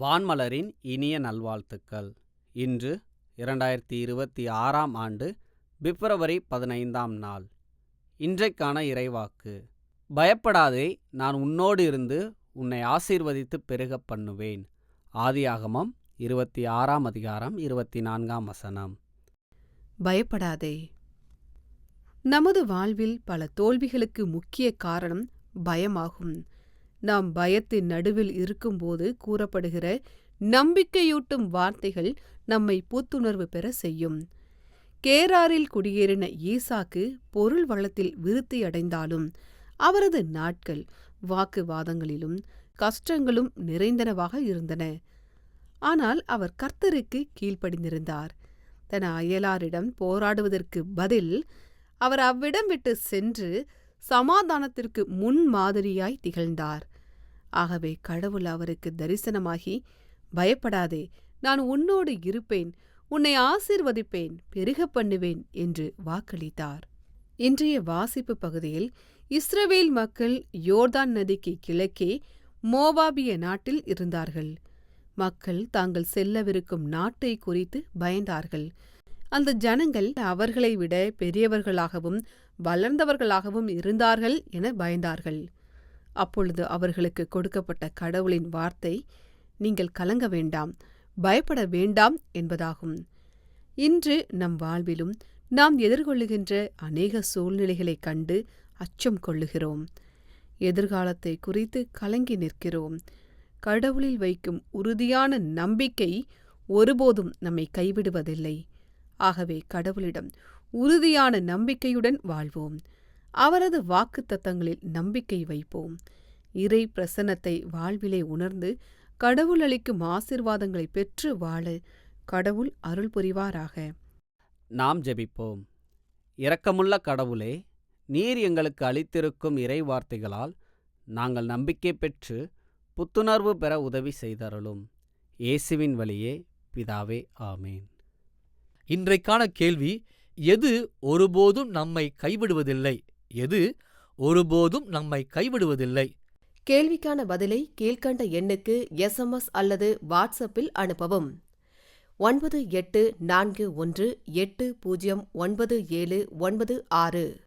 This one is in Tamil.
வான்மலரின் இனிய நல்வாழ்த்துக்கள். இன்று இரண்டாயிரத்தி இருபத்தி ஆறாம் ஆண்டு பிப்ரவரி பதினைந்தாம் நாள். இன்றைக்கான இறைவாக்கு. பயப்படாதே நான் உன்னோடு இருந்து உன்னை ஆசீர்வதித்து பெருகப் பண்ணுவேன். ஆதியாகமம் இருபத்தி ஆறாம் அதிகாரம் இருபத்தி நான்காம் வசனம். பயப்படாதே. நமது வாழ்வில் பல தோல்விகளுக்கு முக்கிய காரணம் பயமாகும். நாம் பயத்தின் நடுவில் இருக்கும்போது கூறப்படுகிற நம்பிக்கையூட்டும் வார்த்தைகள் நம்மை புத்துணர்வு பெற செய்யும். கேராரில் குடியேறின ஈசாக்கு பொருள் வளத்தில் விருத்தி அடைந்தாலும் அவரது நாட்கள் வாக்குவாதங்களிலும் கஷ்டங்களும் நிறைந்தனவாக இருந்தன. ஆனால் அவர் கர்த்தருக்கு கீழ்ப்படிந்திருந்தார். தன் அயலாரிடம் போராடுவதற்கு பதில் அவர் அவ்விடம் விட்டு சென்று சமாதானத்திற்கு முன் மாதிரியாய் திகழ்ந்தார். ஆகவே கடவுள் அவருக்கு தரிசனமாகி பயப்படாதே நான் உன்னோடு இருப்பேன் உன்னை ஆசீர்வதிப்பேன் பெருக பண்ணுவேன் என்று வாக்களித்தார். இன்றைய வாசிப்பு பகுதியில் இஸ்ரவேல் மக்கள் யோர்தான் நதிக்கு கிழக்கே மோவாபிய நாட்டில் இருந்தார்கள். மக்கள் தாங்கள் செல்லவிருக்கும் நாட்டை குறித்து பயந்தார்கள். அந்த ஜனங்கள் அவர்களை விட பெரியவர்களாகவும் வளர்ந்தவர்களாகவும் இருந்தார்கள் என பயந்தார்கள். அப்பொழுது அவர்களுக்கு கொடுக்கப்பட்ட கடவுளின் வார்த்தை நீங்கள் கலங்க வேண்டாம் பயப்பட வேண்டாம் என்பதாகும். இன்று நம் வாழ்விலும் நாம் எதிர்கொள்ளுகின்ற அநேக சூழ்நிலைகளைக் கண்டு அச்சம் கொள்ளுகிறோம். எதிர்காலத்தை குறித்து கலங்கி நிற்கிறோம். கடவுளில் வைக்கும் உறுதியான நம்பிக்கை ஒருபோதும் நம்மை கைவிடுவதில்லை. ஆகவே கடவுளிடம் உறுதியான நம்பிக்கையுடன் வாழ்வோம். அவரது வாக்குத்தத்தங்களில் நம்பிக்கை வைப்போம். இறை பிரசன்னத்தை வாழ்விலே உணர்ந்து கடவுள் அளிக்கும் ஆசிர்வாதங்களை பெற்று வாழ கடவுள் அருள் புரிவாராக. நாம் ஜெபிப்போம். இரக்கமுள்ள கடவுளே நீர் எங்களுக்கு அளித்திருக்கும் இறை வார்த்தைகளால் நாங்கள் நம்பிக்கை பெற்று புத்துணர்வு பெற உதவி செய்தருளும். இயேசுவின் வழியே பிதாவே ஆமேன். இன்றைக்கான கேள்வி எது ஒருபோதும் நம்மை கைவிடுவதில்லை? எது ஒருபோதும் நம்மை கைவிடுவதில்லை? கேள்விக்கான பதிலை கீழ்கண்ட எண்ணுக்கு எஸ்எம்எஸ் அல்லது வாட்ஸ்அப்பில் அனுப்பவும். ஒன்பது எட்டு நான்கு ஒன்று எட்டு பூஜ்ஜியம் ஒன்பது ஏழு ஒன்பது ஆறு.